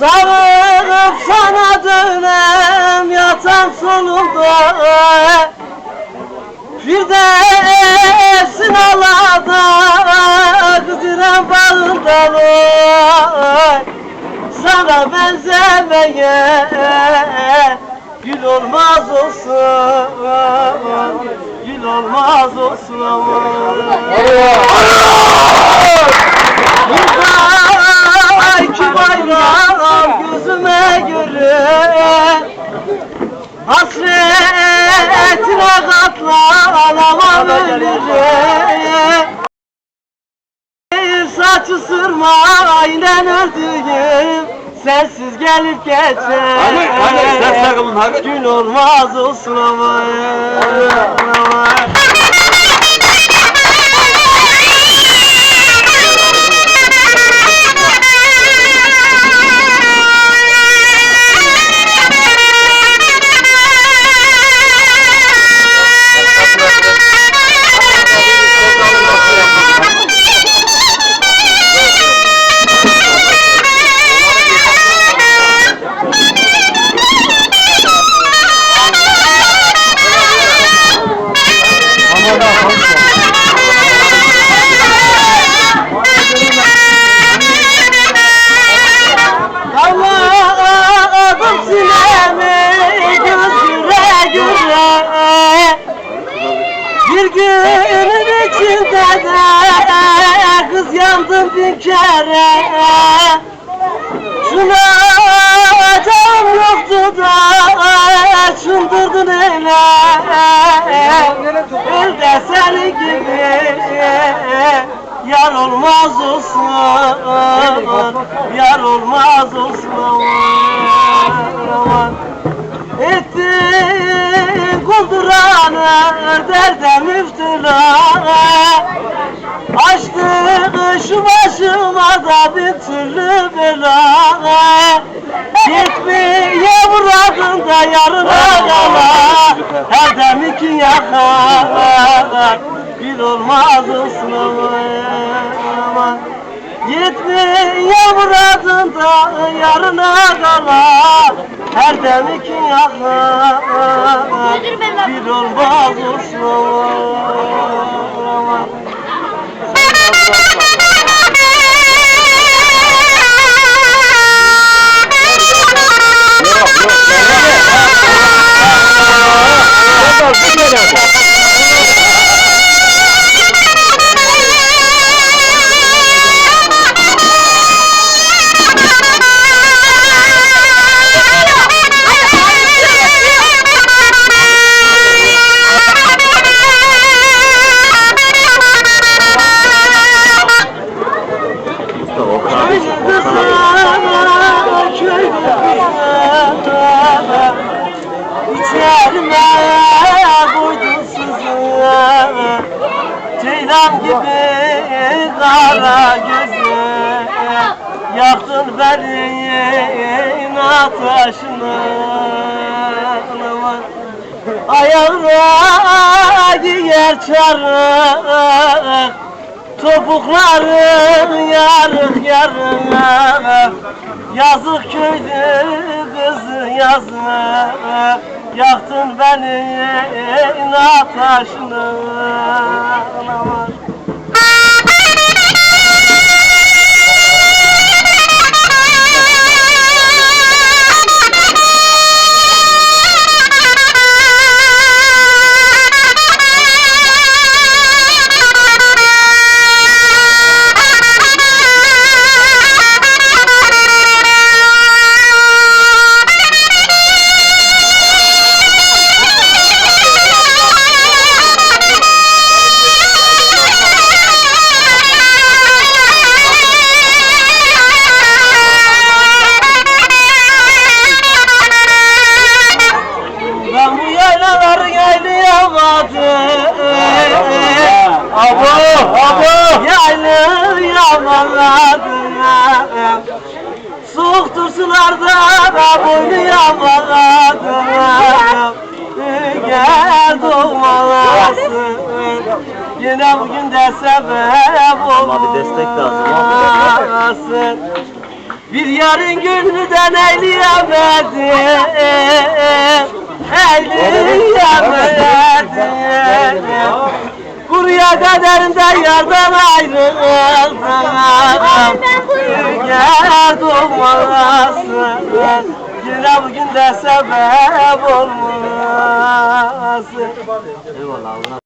Sarılıp sana dönem yatan sonunda. Bir de evsin Allah'da kızıran bağından Sana benzemeye gül olmaz olsun Gül olmaz olsun. Allah Allah Saçı sırma aynen öldüğüm Sensiz gelip geçer Hani, hani, ses takımın hani? Gün olmaz olsun ama ama. Kız yandım bin kere Şuna canım yoktu da çıldırdın öyle Bir de senin gibi yar olmaz olsun Yar olmaz aman. Ettin kulduranı derde müftüla Açtı şu başıma da bir türlü bela. Gitmeye bırakın da yarına kala Her dem iki yaka Bir olmaz olsun aman Gitmeye bırakın da yarına kala Her dem iki yaka Bir olmaz olsun Ceylan gibi kara gözü. Yaktın beni ateşine. Ayağına giyer çarık Topukların yarık yarık Yazık köydü kızı yazık Yaktın beni ateşine aman. Abo Yaylayamadım Soğuktur sularda da boynuyamadım Gel doğmalasın Yine bugün de sebep olmasın. Bir yarın gönlüden eyleyemedim Eyli kaderinde yardan ayrıldım Gel doğmasın Yine bugün de sebep olmasın. Eyvallah.